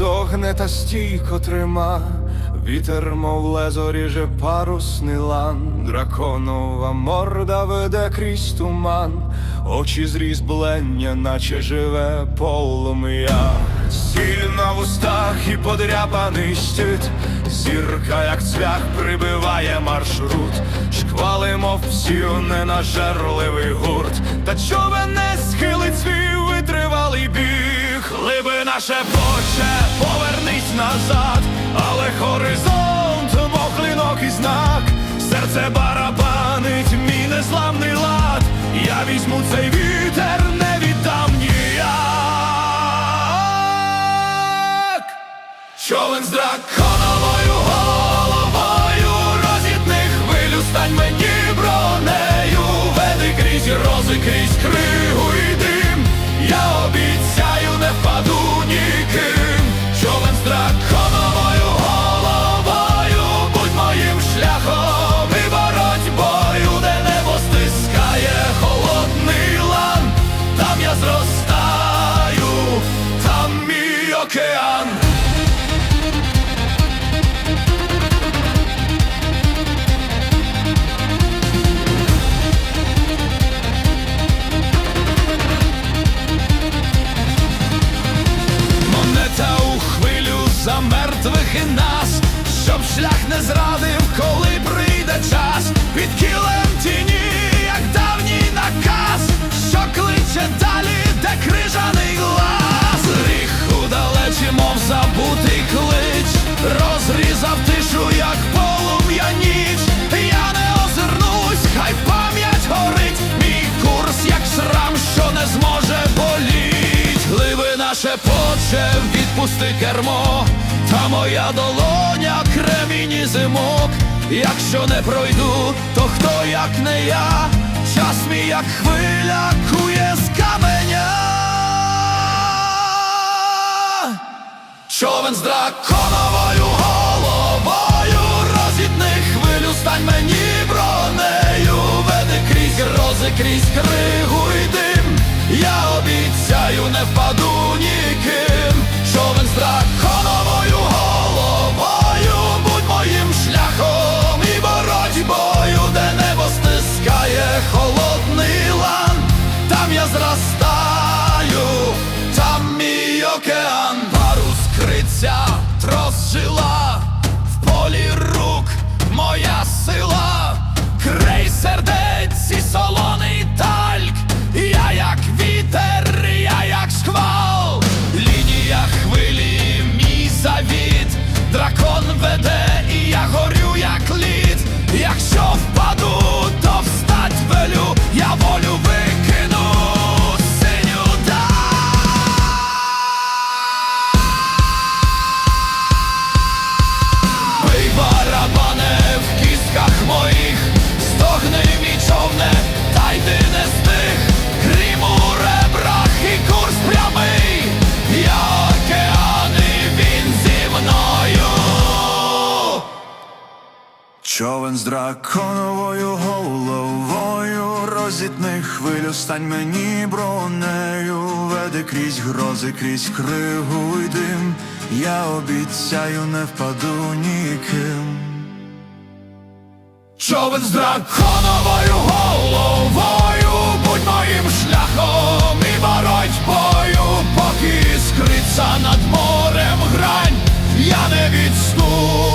стогне та стійко трима, вітер, мов лезо ріже парусний лан, драконова морда веде крізь туман, очі зрізблення, наче живе полум'я. Сіль на вустах і подряпаний щит, зірка, як цвях, прибиває маршрут, шквали, мов всю ненажерливий гурт, та човен не схилить свій витривалий біг, глибина шепоче, повернись назад, але горизонт, мов клинок і знак, серце барабанить, мій незламний лад, я візьму цей вітер, не віддам ніяк. Човен з драконовою головою. Розітни хвилю, стань мені бронею, веди крізь рози, крізь кригу океан. Монета у хвилю за мертвих і нас, щоб шлях не зрадив, відпусти кермо, та моя долоня кремінь і зимок. Якщо не пройду, то хто як не я, час мій як хвиля кує з каменя. Човен з драконовою головою розітни хвилю, стань мені бронею, веди крізь рози, крізь кригу і дим. Я обіцяю, не впаду ніким. Зростаю, там мій океан, парус криця, трос жила, в полі рук моя сила, Човен з драконовою головою розітни хвилю, стань мені бронею, веди крізь грози, крізь кригу й дим. Я обіцяю, не впаду ніким. Човен з драконовою головою, будь моїм шляхом і боротьбою, поки іскриться над морем грань, я не відступлю.